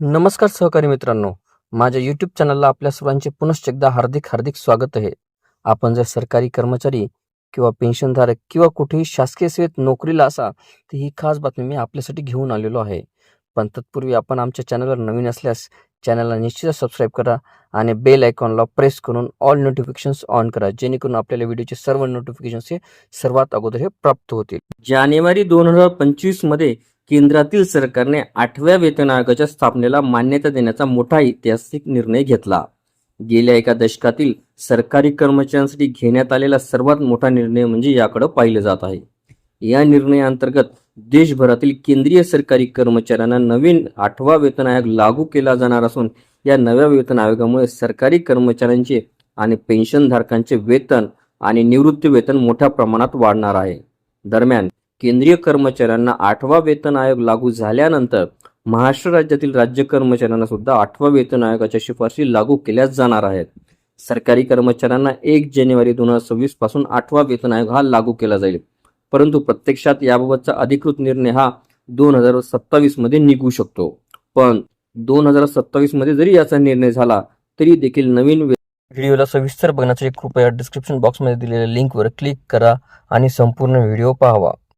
नमस्कार सहकारी मित्रांनो. माझ्या यूट्यूब चॅनलला आपल्या सर्वांचे पुनश्च एकदा हार्दिक हार्दिक स्वागत आहे. आपण जर सरकारी कर्मचारी किंवा पेन्शनधारक किंवा कुठेही शासकीय सेवेत नोकरीला असा तर ही खास बातमी मी आपल्यासाठी घेऊन आलेलो आहे. पण तत्पूर्वी आपण आमच्या चॅनलवर नवीन असल्यास चॅनलला निश्चितच सबस्क्राईब करा आणि बेल आयकॉनला प्रेस करून ऑल नोटिफिकेशन्स ऑन करा जेणेकरून आपल्याला व्हिडिओचे सर्व नोटिफिकेशन्स हे सर्वात अगोदर हे प्राप्त होतील. जानेवारी दोन हजार पंचवीसमध्ये केंद्रातील सरकारने आठव्या वेतन आयोगाच्या स्थापनेला मान्यता देण्याचा मोठा ऐतिहासिक निर्णय घेतला. गेल्या एका दशकातील सरकारी कर्मचाऱ्यांसाठी घेण्यात आलेला सर्वात मोठा निर्णय म्हणजे याकडे पाहिलं जात आहे. या निर्णयाअंतर्गत देशभरातील केंद्रीय सरकारी कर्मचाऱ्यांना नवीन आठवा वेतन आयोग लागू केला जाणार असून या नव्या वेतन आयोगामुळे सरकारी कर्मचाऱ्यांचे आणि पेन्शनधारकांचे वेतन आणि निवृत्ती वेतन मोठ्या प्रमाणात वाढणार आहे. दरम्यान केंद्रीय कर्मचाऱ्यांना आठवा वेतन आयोग लागू झाल्यानंतर महाराष्ट्र राज्यातील राज्य कर्मचाऱ्यांना सुद्धा आठवा वेतन आयोगाच्या शिफारशी लागू केल्या जाणार आहेत. सरकारी कर्मचाऱ्यांना एक जानेवारी दोन हजार सव्वीसपासून आठवा वेतन आयोग हा लागू केला जाईल. परंतु प्रत्यक्षात याबाबतचा अधिकृत निर्णय हा दोन हजार सत्तावीसमध्ये निघू शकतो. पण दोन हजार सत्तावीसमध्ये जरी याचा निर्णय झाला तरी देखील नवीन व्हिडिओला सविस्तर बघण्यासाठी कृपया डिस्क्रिप्शन बॉक्समध्ये दिलेल्या लिंकवर क्लिक करा आणि संपूर्ण व्हिडिओ पाहावा.